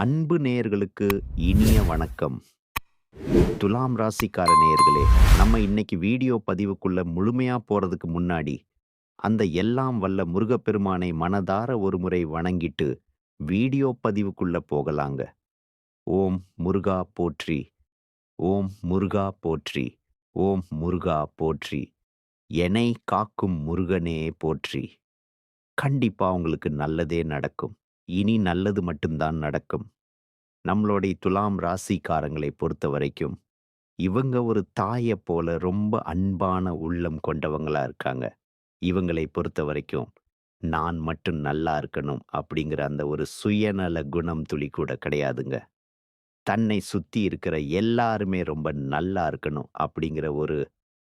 அன்பு நேயர்களுக்கு இனிய வணக்கம். துலாம் ராசிக்கார நேயர்களே நம்ம இன்னைக்கு வீடியோ பதிவுக்குள்ள முழுமையா போறதுக்கு முன்னாடி அந்த எல்லாம் வல்ல முருகப்பெருமானை மனதார ஒரு முறை வணங்கிட்டு வீடியோ பதிவுக்குள்ள போகலாங்க. ஓம் முருகா போற்றி ஓம் முருகா போற்றி ஓம் முருகா போற்றி என்னை காக்கும் முருகனே போற்றி. கண்டிப்பா உங்களுக்கு நல்லதே நடக்கும். இனி நல்லது மட்டும்தான் நடக்கும். நம்மளுடைய துலாம் ராசிக்காரங்களை பொறுத்த வரைக்கும் இவங்க ஒரு தாயை போல ரொம்ப அன்பான உள்ளம் கொண்டவங்களா இருக்காங்க. இவங்களை பொறுத்த வரைக்கும் நான் மட்டும் நல்லா இருக்கணும் அப்படிங்கிற அந்த ஒரு சுயநல குணம் துளி கூட கிடையாதுங்க. தன்னை சுத்தி இருக்கிற எல்லாருமே ரொம்ப நல்லா இருக்கணும் அப்படிங்கிற ஒரு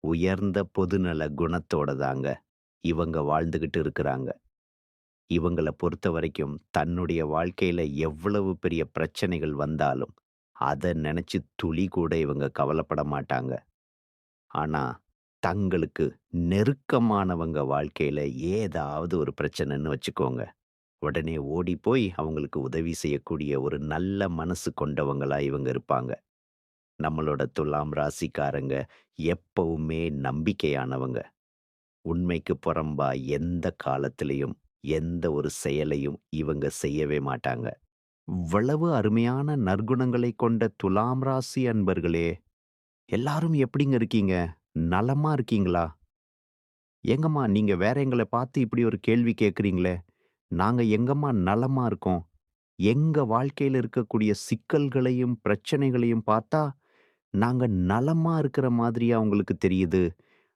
உயர்ந்த பொதுநல குணத்தோட தாங்க இவங்க வாழ்ந்துகிட்டு இருக்கிறாங்க. இவங்கள பொறுத்த வரைக்கும் தன்னுடைய வாழ்க்கையில எவ்வளவு பெரிய பிரச்சனைகள் வந்தாலும் அதை நினைச்சு துளி கூட இவங்க கவலைப்பட மாட்டாங்க. ஆனா தங்களுக்கு நெருக்கமானவங்க வாழ்க்கையில ஏதாவது ஒரு பிரச்சனைன்னு வச்சுக்கோங்க. உடனே ஓடி போய் அவங்களுக்கு உதவி செய்யக்கூடிய ஒரு நல்ல மனசு கொண்டவங்களா இவங்க இருப்பாங்க. நம்மளோட துலாம் ராசிக்காரங்க எப்பவுமே நம்பிக்கையானவங்க. உண்மைக்கு புறம்பா எந்த காலத்திலையும் எந்த ஒரு செயலையும் இவங்க செய்யவே மாட்டாங்க. இவ்வளவு அருமையான நற்குணங்களை கொண்ட துலாம் ராசி அன்பர்களே எல்லாரும் எப்படிங்க இருக்கீங்க? நலமா இருக்கீங்களா? எங்கம்மா நீங்க வேற எங்களை பார்த்து இப்படி ஒரு கேள்வி கேட்குறீங்களே? நாங்க எங்கம்மா நலமா இருக்கோம்? எங்க வாழ்க்கையில இருக்கக்கூடிய சிக்கல்களையும் பிரச்சனைகளையும் பார்த்தா நாங்க நலமா இருக்கிற மாதிரியா உங்களுக்கு தெரியுது?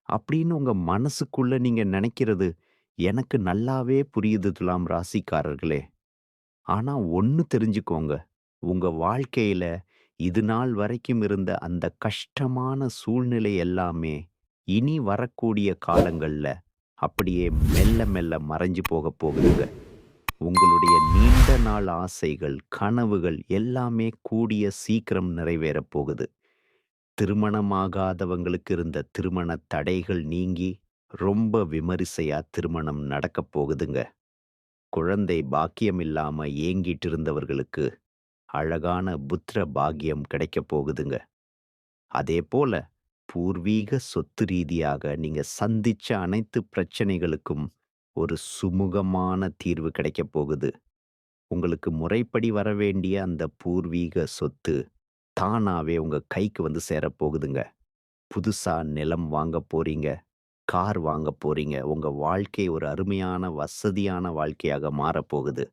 அப்படின்னு உங்க மனசுக்குள்ள நீங்க நினைக்கிறது எனக்கு நல்லாவே புரியுது துலாம் ராசிக்காரர்களே. ஆனா ஒன்னு தெரிஞ்சுக்கோங்க. உங்க வாழ்க்கையில இது நாள் வரைக்கும் இருந்த அந்த கஷ்டமான சூழ்நிலை எல்லாமே இனி வரக்கூடிய காலங்கள்ல அப்படியே மெல்ல மெல்ல மறைஞ்சு போக போகுதுங்க. உங்களுடைய நீண்ட நாள் ஆசைகள் கனவுகள் எல்லாமே கூடிய சீக்கிரம் நிறைவேறப் போகுது. திருமணமாகாதவங்களுக்கு இருந்த திருமண தடைகள் நீங்கி ரொம்ப விமரிசையா திருமணம் நடக்கப் போகுதுங்க. குழந்தை பாக்கியமில்லாம ஏங்கிட்டு இருந்தவர்களுக்கு அழகான புத்திர பாக்கியம் கிடைக்கப் போகுதுங்க. அதே போல பூர்வீக சொத்து ரீதியாக நீங்க சந்திச்ச அனைத்து பிரச்சனைகளுக்கும் ஒரு சுமூகமான தீர்வு கிடைக்கப் போகுது. உங்களுக்கு முறைப்படி வரவேண்டிய அந்த பூர்வீக சொத்து தானாவே உங்க கைக்கு வந்து சேரப்போகுதுங்க புதுசா நிலம் வாங்க போறீங்க. கார் வாங்க போறீங்க. உங்க வாழ்க்கை ஒரு அருமையான வசதியான வாழ்க்கையாக மாறப்போகுது.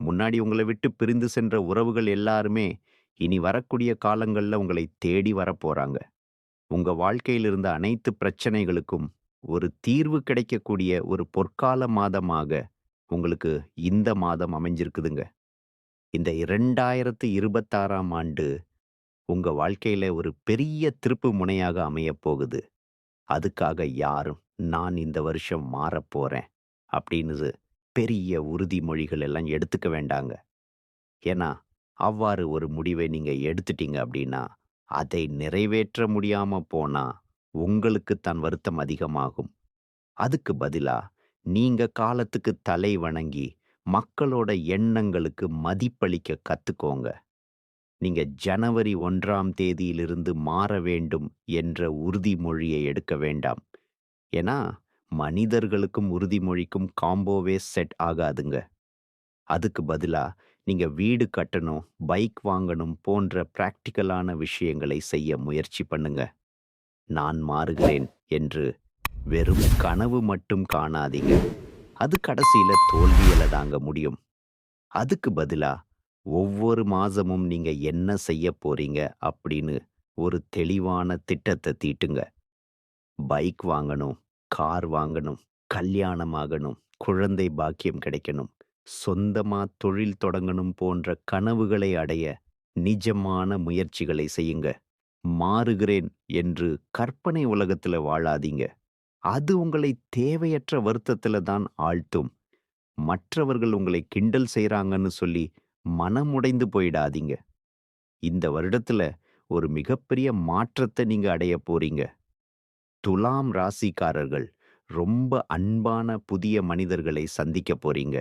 முன்னாடி உங்களை விட்டு பிரிந்து சென்ற உறவுகள் எல்லாருமே இனி வரக்கூடிய காலங்கள்ல உங்களை தேடி வரப்போறாங்க. உங்க வாழ்க்கையில் இருந்த அனைத்து பிரச்சனைகளுக்கும் ஒரு தீர்வு கிடைக்கக்கூடிய ஒரு பொற்கால மாதமாக உங்களுக்கு இந்த மாதம் அமைஞ்சிருக்குதுங்க. இந்த இரண்டாயிரத்து இருபத்தாறாம் ஆண்டு உங்க வாழ்க்கையில ஒரு பெரிய திருப்பு முனையாக அமையப் போகுது அதுக்காக யாரும் நான் இந்த வருஷம் மாறப் போறேன் அப்படின்னு பெரிய உறுதிமொழிகள் எல்லாம் எடுத்துக்க வேண்டாங்க. ஏன்னா அவ்வாறு ஒரு முடிவை நீங்க எடுத்துட்டீங்க அப்படின்னா அதை நிறைவேற்ற முடியாம போனா உங்களுக்கு தன் வருத்தம் அதிகமாகும். அதுக்கு பதிலா நீங்க காலத்துக்கு தலை வணங்கி மக்களோட எண்ணங்களுக்கு மதிப்பளிக்க கத்துக்கோங்க. நீங்க ஜனவரி ஒன்றாம் தேதியிலிருந்து மாற வேண்டும் என்ற உறுதிமொழியை எடுக்க வேண்டாம். ஏன்னா மனிதர்களுக்கும் உறுதிமொழிக்கும் காம்போவே செட் ஆகாதுங்க. அதுக்கு பதிலாக நீங்கள் வீடு கட்டணும் பைக் வாங்கணும் போன்ற பிராக்டிக்கலான விஷயங்களை செய்ய முயற்சி பண்ணுங்க. நான் மாறுகிறேன் என்று வெறும் கனவு மட்டும் காணாதீங்க. அது கடைசியில் தோல்வியில் தாங்க முடியும். அதுக்கு பதிலாக ஒவ்வொரு மாதமும் நீங்கள் என்ன செய்ய போறீங்க அப்படின்னு ஒரு தெளிவான திட்டத்தை தீட்டுங்க. பைக் வாங்கணும் கார் வாங்கணும் கல்யாணம் ஆகணும் குழந்தை பாக்கியம் கிடைக்கணும் சொந்தமா தொழில் தொடங்கணும் போன்ற கனவுகளை அடைய நிஜமான முயற்சிகளை செய்யுங்க. மாறுகிறேன் என்று கற்பனை உலகத்துல வாழாதீங்க. அது உங்களை தேவையற்ற வருத்தத்துல தான் ஆழ்த்தும். மற்றவர்கள் உங்களை கிண்டல் செய்கிறாங்கன்னு சொல்லி மனமுடைந்து போயிடாதீங்க. இந்த வருடத்துல ஒரு மிகப்பெரிய மாற்றத்தை நீங்க அடைய போறீங்க. துலாம் ராசிக்காரர்கள் ரொம்ப அன்பான புதிய மனிதர்களை சந்திக்க போறீங்க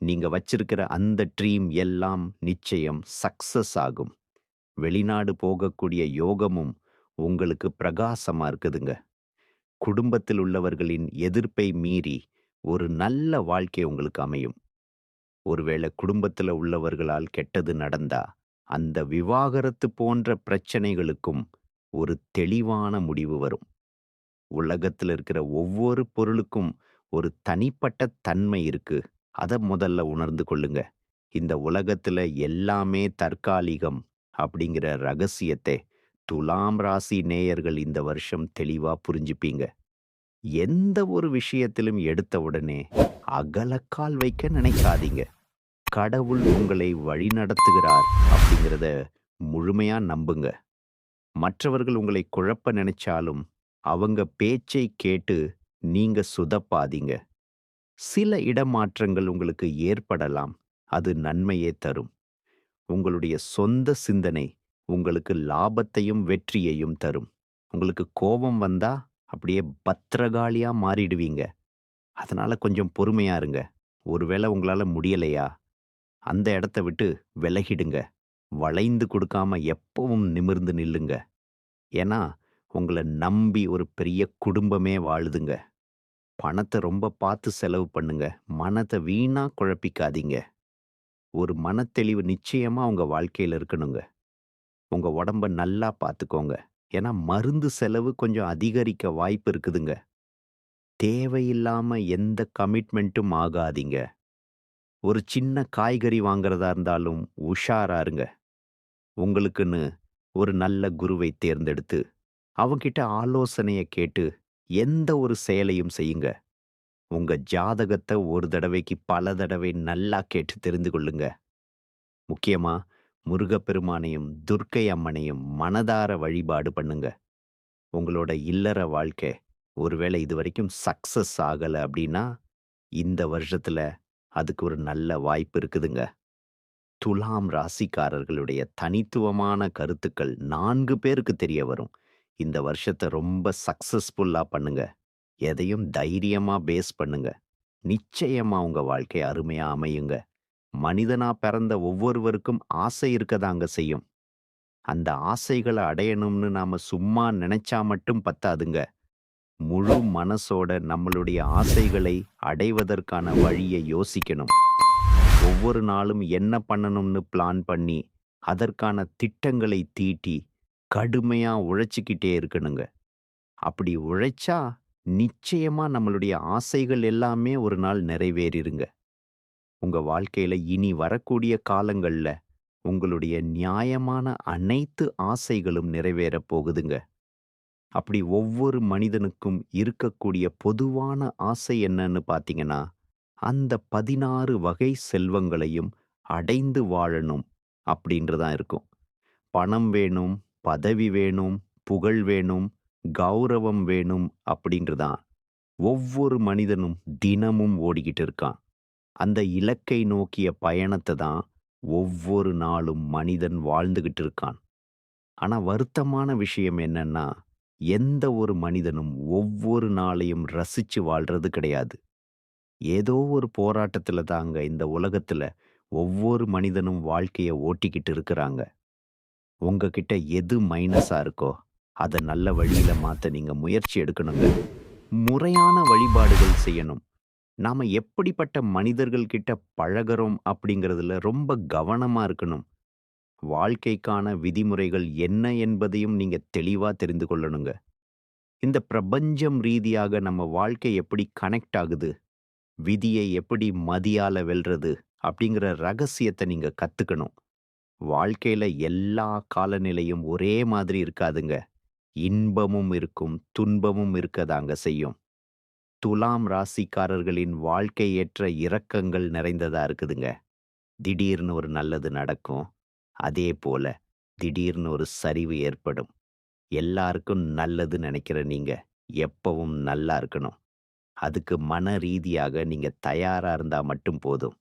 நீங்க வச்சிருக்கிற அந்த ட்ரீம் எல்லாம் நிச்சயம் சக்சஸ் ஆகும். வெளிநாடு போகக்கூடிய யோகமும் உங்களுக்கு பிரகாசமா இருக்குதுங்க. குடும்பத்தில் உள்ளவர்களின் எதிர்ப்பை மீறி ஒரு நல்ல வாழ்க்கை உங்களுக்கு அமையும். ஒருவேளை குடும்பத்துல உள்ளவர்களால் கெட்டது நடந்தா, அந்த விவாகரத்து போன்ற பிரச்சனைகளுக்கும் ஒரு தெளிவான முடிவு வரும். உலகத்துல இருக்கிற ஒவ்வொரு பொருளுக்கும் ஒரு தனிப்பட்ட தன்மை இருக்கு. அத முதல்ல உணர்ந்து கொள்ளுங்க. இந்த உலகத்துல எல்லாமே தற்காலிகம் அப்படிங்கிற ரகசியத்தை துலாம் ராசி நேயர்கள் இந்த வருஷம் தெளிவா புரிஞ்சுப்பீங்க. எந்த ஒரு விஷயத்திலும் எடுத்த உடனே அகலக்கால் வைக்க நினைக்காதீங்க. கடவுள் உங்களை வழிநடத்துகிறார் அப்படிங்கிறத முழுமையா நம்புங்க. மற்றவர்கள் உங்களை குழப்ப நினைச்சாலும் அவங்க பேச்சை கேட்டு நீங்க சுதப்பாதீங்க. சில இடமாற்றங்கள் உங்களுக்கு ஏற்படலாம். அது நன்மையே தரும். உங்களுடைய சொந்த சிந்தனை உங்களுக்கு லாபத்தையும் வெற்றியையும் தரும். உங்களுக்கு கோபம் வந்தா அப்படியே பத்திரகாளியா மாறிடுவீங்க. அதனால கொஞ்சம் பொறுமையா இருங்க. ஒருவேளை உங்களால முடியலையா, அந்த இடத்த விட்டு விலகிடுங்க. வளைந்து கொடுக்காம எப்பவும் நிமிர்ந்து நில்லுங்க. ஏன்னா, உங்கள நம்பி ஒரு பெரிய குடும்பமே வாழுதுங்க. பணத்தை ரொம்ப பார்த்து செலவு பண்ணுங்க. மனத்தை வீணா குழப்பிக்காதீங்க. ஒரு மனத்தெளிவு நிச்சயமா உங்கள் வாழ்க்கையில இருக்கணுங்க. உங்க உடம்ப நல்லா பார்த்துக்கோங்க. ஏன்னா, மருந்து செலவு கொஞ்சம் அதிகரிக்க வாய்ப்பு இருக்குதுங்க. தேவையில்லாம எந்த கமிட்மெண்ட்டும் ஆகாதீங்க. ஒரு சின்ன காய்கறி வாங்குறதா இருந்தாலும் உஷாராருங்க உங்களுக்குன்னு ஒரு நல்ல குருவை தேர்ந்தெடுத்து, அவங்கிட்ட ஆலோசனைய கேட்டு எந்த ஒரு செயலையும் செய்யுங்க. உங்க ஜாதகத்த ஒரு தடவைக்கு பல தடவை நல்லா கேட்டு தெரிந்து கொள்ளுங்க. முக்கியமா முருகப்பெருமானையும், துர்க்கை அம்மனையும் மனதார வழிபாடு பண்ணுங்க. உங்களோட இல்லற வாழ்க்கை ஒருவேளை இதுவரைக்கும் சக்சஸ் ஆகல அப்படின்னா, இந்த வருஷத்துல அதுக்கு ஒரு நல்ல வாய்ப்பு இருக்குதுங்க. துலாம் ராசிக்காரர்களுடைய தனித்துவமான கருத்துக்கள் நான்கு பேருக்கு தெரிய வரும். இந்த வருஷத்தை ரொம்ப சக்ஸஸ்ஃபுல்லாக பண்ணுங்க. எதையும் தைரியமாக பேஸ் பண்ணுங்க. நிச்சயமாக உங்கள் வாழ்க்கை அருமையாக அமையுங்க. மனிதனா பிறந்த ஒவ்வொருவருக்கும் ஆசை இருக்கதாங்க செய்யும். அந்த ஆசைகளை அடையணும்னு நாம சும்மா நினைச்சா மட்டும் பத்தாதுங்க. முழு மனசோட நம்மளுடைய ஆசைகளை அடைவதற்கான வழியை யோசிக்கணும். ஒவ்வொரு நாளும் என்ன பண்ணணும்னு பிளான் பண்ணி, அதற்கான திட்டங்களை தீட்டி, கடுமையா உழைச்சிக்கிட்டே இருக்கணுங்க. அப்படி உழைச்சா, நிச்சயமா நம்மளுடைய ஆசைகள் எல்லாமே ஒரு நாள் நிறைவேறிருங்க. உங்க வாழ்க்கையில இனி வரக்கூடிய காலங்கள்ல, உங்களுடைய நியாயமான அனைத்து ஆசைகளும் நிறைவேறப் போகுதுங்க. அப்படி ஒவ்வொரு மனிதனுக்கும் இருக்கக்கூடிய பொதுவான ஆசை என்னன்னு பார்த்தீங்கன்னா, அந்த 16 வகை செல்வங்களையும் அடைந்து வாழணும் அப்படின்று தான் இருக்கும். பணம் வேணும், பதவி வேணும், புகழ் வேணும், கௌரவம் வேணும் அப்படின்று தான் ஒவ்வொரு மனிதனும் தினமும் ஓடிக்கிட்டு இருக்கான். அந்த இலக்கை நோக்கிய பயணத்தை தான் ஒவ்வொரு நாளும் மனிதன் வாழ்ந்துகிட்டு இருக்கான். ஆனா வருத்தமான விஷயம் என்னன்னா, எந்த ஒரு மனிதனும் ஒவ்வொரு நாளையும் ரசிச்சு வாழ்றது கிடையாது. ஏதோ ஒரு போராட்டத்தில் தாங்க இந்த உலகத்துல ஒவ்வொரு மனிதனும் வாழ்க்கைய ஓட்டிக்கிட்டு இருக்கிறாங்க. உங்ககிட்ட எது மைனஸா இருக்கோ, அதை நல்ல வழியில மாத்த நீங்க முயற்சி எடுக்கணுங்க. முறையான வழிபாடுகள் செய்யணும். நாம எப்படிப்பட்ட மனிதர்கள் கிட்ட பழகுறோம் அப்படிங்கிறதுல ரொம்ப கவனமா இருக்கணும். வாழ்க்கைக்கான விதிமுறைகள் என்ன என்பதையும் நீங்க தெளிவா தெரிந்து கொள்ளணுங்க. இந்த பிரபஞ்சம் ரீதியாக நம்ம வாழ்க்கை எப்படி கனெக்ட் ஆகுது, விதியை எப்படி மதியால வெல்றது அப்படிங்கிற ரகசியத்தை நீங்க கத்துக்கணும். வாழ்க்கையில எல்லா காலநிலையும் ஒரே மாதிரி இருக்காதுங்க. இன்பமும் இருக்கும், துன்பமும் இருக்கதாங்க செய்யும். துலாம் ராசிக்காரர்களின் வாழ்க்கை ஏற்ற இரக்கங்கள் நிறைந்ததா இருக்குதுங்க. திடீர்னு ஒரு நல்லது நடக்கும். அதே போல திடீர்னு ஒரு சரிவு ஏற்படும். எல்லாருக்கும் நல்லது நினைக்கிற நீங்க எப்பவும் நல்லா இருக்கணும். அதுக்கு மன ரீதியாக நீங்க தயாரா இருந்தா மட்டும் போதும்.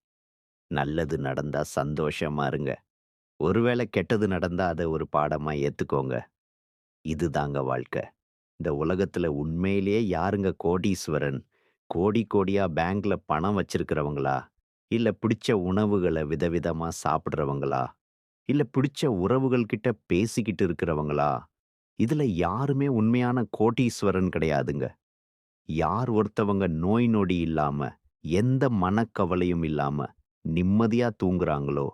நல்லது நடந்தா சந்தோஷமா இருங்க. ஒருவேளை கெட்டது நடந்தா அத ஒரு பாடமா ஏத்துக்கோங்க. இதுதாங்க வாழ்க்கை. இந்த உலகத்துல உண்மையிலேயே யாருங்க கோடீஸ்வரன்? கோடி கோடியா பேங்க்ல பணம் வச்சிருக்கிறவங்களா? இல்ல பிடிச்ச உணவுகள விதவிதமா சாப்பிடுறவங்களா? இல்ல பிடிச்ச உறவுகள் கிட்ட பேசிக்கிட்டு இருக்கிறவங்களா? இதுல யாருமே உண்மையான கோடீஸ்வரன் கிடையாதுங்க. யார் ஒருத்தவங்க நோய் நொடி இல்லாம, எந்த மனக்கவலையும் இல்லாம நிம்மதியா தூங்குறாங்களோ,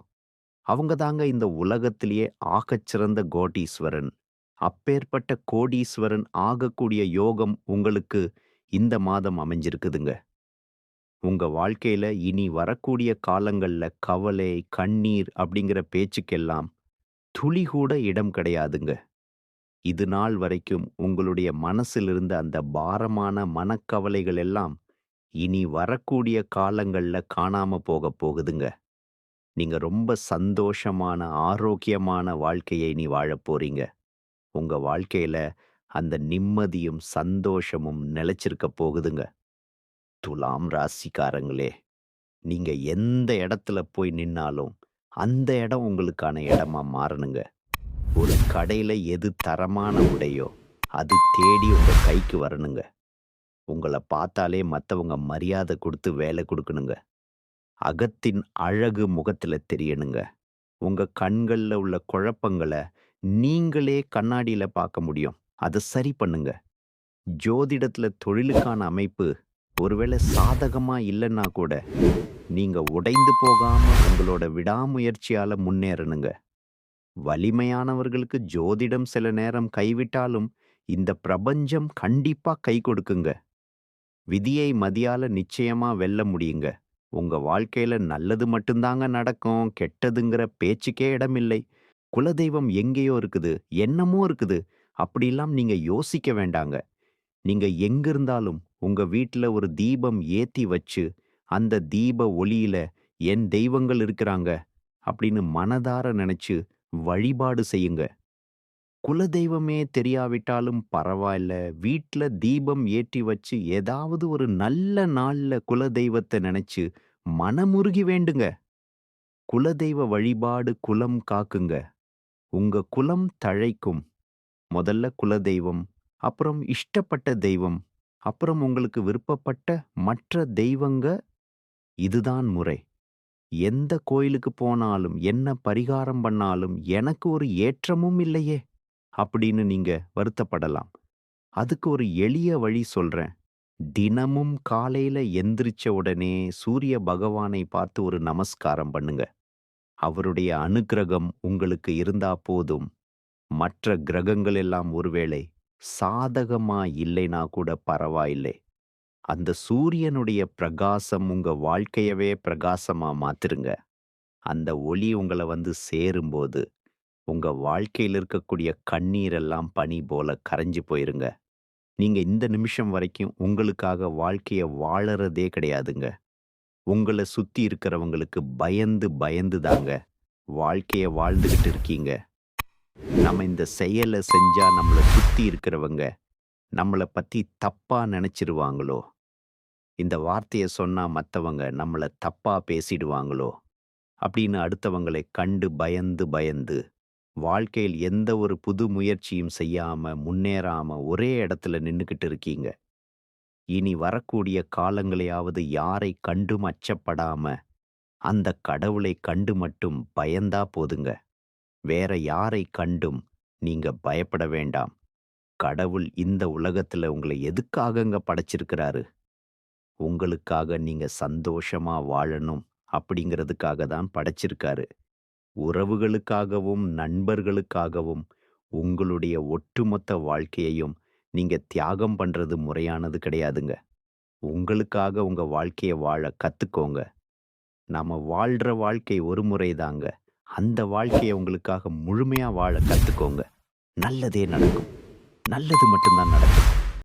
அவங்க தாங்க இந்த உலகத்திலேயே ஆகச்சிறந்த கோடீஸ்வரன். அப்பேற்பட்ட கோடீஸ்வரன் ஆகக்கூடிய யோகம் உங்களுக்கு இந்த மாதம் அமைஞ்சிருக்குதுங்க. உங்க வாழ்க்கையில இனி வரக்கூடிய காலங்கள்ல கவலை, கண்ணீர் அப்படிங்கிற பேச்சுக்கெல்லாம் துளி கூட இடம் கிடையாதுங்க. இது நாள் வரைக்கும் உங்களுடைய மனசிலிருந்த அந்த பாரமான மனக்கவலைகள் எல்லாம் இனி வரக்கூடிய காலங்கள்ல காணாம போகப் போகுதுங்க. நீங்கள் ரொம்ப சந்தோஷமான, ஆரோக்கியமான வாழ்க்கையை நீ வாழப் போறீங்க. உங்கள் வாழ்க்கையில் அந்த நிம்மதியும், சந்தோஷமும் நிலச்சிருக்க போகுதுங்க. துலாம் ராசிக்காரங்களே, நீங்கள் எந்த இடத்துல போய் நின்னாலும், அந்த இடம் உங்களுக்கான இடமா மாறணுங்க. ஒரு கடையில் எது தரமான உடையோ, அது தேடி உங்கள் கைக்கு வரணுங்க. உங்களை பார்த்தாலே மற்றவங்க மரியாதை கொடுத்து வேலை கொடுக்கணுங்க அகத்தின் அழகு முகத்துல தெரியணுங்க. உங்க கண்கள்ல உள்ள குழப்பங்கள நீங்களே கண்ணாடியில பார்க்க முடியும். அதை சரி பண்ணுங்க. ஜோதிடத்துல தொழிலுக்கான அமைப்பு ஒருவேளை சாதகமா இல்லைன்னா கூட, நீங்க உடைந்து போகாம உங்களோட விடாமுயற்சியால முன்னேறணுங்க. வலிமையானவர்களுக்கு ஜோதிடம் சில நேரம் கைவிட்டாலும், இந்த பிரபஞ்சம் கண்டிப்பா கை கொடுக்குங்க. விதியை மதியால நிச்சயமா வெல்ல முடியுங்க. உங்க வாழ்க்கையில நல்லது மட்டும்தாங்க நடக்கும், கெட்டதுங்கிற பேச்சுக்கே இடமில்லை. குலதெய்வம் எங்கேயோ இருக்குது, என்னமோ இருக்குது, அப்படிலாம் நீங்க யோசிக்க வேண்டாங்க. நீங்க எங்கிருந்தாலும் உங்க வீட்ல ஒரு தீபம் ஏத்தி வச்சு, அந்த தீப ஒளியில என் தெய்வங்கள் இருக்கிறாங்க அப்படின்னு மனதார நினைச்சு வழிபாடு செய்யுங்க. குலதெய்வமே தெரியாவிட்டாலும் பரவாயில்ல. வீட்ல தீபம் ஏற்றி வச்சு ஏதாவது ஒரு நல்ல நாள்ல குலதெய்வத்த நினைச்சு மனமுருகி வேண்டுங்க. குலதெய்வ வழிபாடு குலம் காக்குங்க. உங்க குலம் தழைக்கும். முதல்ல குலதெய்வம், அப்புறம் இஷ்டப்பட்ட தெய்வம், அப்புறம் உங்களுக்கு விருப்பப்பட்ட மற்ற தெய்வங்க. இதுதான் முறை. எந்த கோயிலுக்கு போனாலும், என்ன பரிகாரம் பண்ணாலும் எனக்கு ஒரு ஏற்றமும் இல்லையே! அப்படின்னு நீங்க வருத்தப்படலாம். அதுக்கு ஒரு எளிய வழி சொல்றேன். தினமும் காலையில எந்திரிச்ச உடனே சூரிய பகவானை பார்த்து ஒரு நமஸ்காரம் பண்ணுங்க. அவருடைய அனுக்கிரகம் உங்களுக்கு இருந்தா போதும். மற்ற கிரகங்கள் எல்லாம் ஒருவேளை சாதகமா இல்லைனா கூட பரவாயில்லை. அந்த சூரியனுடைய பிரகாசம் உங்க வாழ்க்கையவே பிரகாசமா மாத்திருங்க. அந்த ஒளி உங்கள வந்து சேரும்போது, உங்க வாழ்க்கையில இருக்கக்கூடிய கண்ணீரெல்லாம் பனி போல கரைஞ்சு போயிருங்க. நீங்க இந்த நிமிஷம் வரைக்கும் உங்களுக்காக வாழ்க்கைய வாழறதே கிடையாதுங்க. உங்கள சுத்தி இருக்கிறவங்களுக்கு பயந்து பயந்து தாங்க வாழ்க்கைய வாழ்ந்துகிட்டு இருக்கீங்க. நம்ம இந்த செயல செஞ்சா நம்மள சுத்தி இருக்கிறவங்க, நம்மள பத்தி தப்பா நெனச்சிருவாங்களோ? இந்த வார்த்தைய சொன்னா மத்தவங்க நம்மள தப்பா பேசிடுவாங்களோ? அப்படின்னு அடுத்தவங்களை கண்டு பயந்து பயந்து, வாழ்க்கையில் எந்த ஒரு புது முயற்சியும் செய்யாம, முன்னேறாம ஒரே இடத்துல நின்னுகிட்டு இருக்கீங்க. இனி வரக்கூடிய காலங்களையாவது யாரை கண்டும் அச்சப்படாம, அந்த கடவுளை கண்டு மட்டும் பயந்தா போதுங்க. வேற யாரை கண்டும் நீங்க பயப்பட வேண்டாம். கடவுள் இந்த உலகத்துல உங்களை எதுக்காகங்க படைச்சிருக்கிறாரு? உங்களுக்காக நீங்க சந்தோஷமா வாழணும் அப்படிங்கிறதுக்காக தான் படைச்சிருக்காரு. உறவுகளுக்காகவும், நண்பர்களுக்காகவும் உங்களுடைய ஒட்டுமொத்த வாழ்க்கையையும் நீங்க தியாகம் பண்றது முறையானது கிடையாதுங்க. உங்களுக்காக உங்க வாழ்க்கையை வாழ கத்துக்கோங்க. நாம வாழ்ற வாழ்க்கை ஒரு முறைதாங்க. அந்த வாழ்க்கையை உங்களுக்காக முழுமையா வாழ கத்துக்கோங்க. நல்லதே நடக்கும். நல்லது மட்டும் தான் நடக்கும்.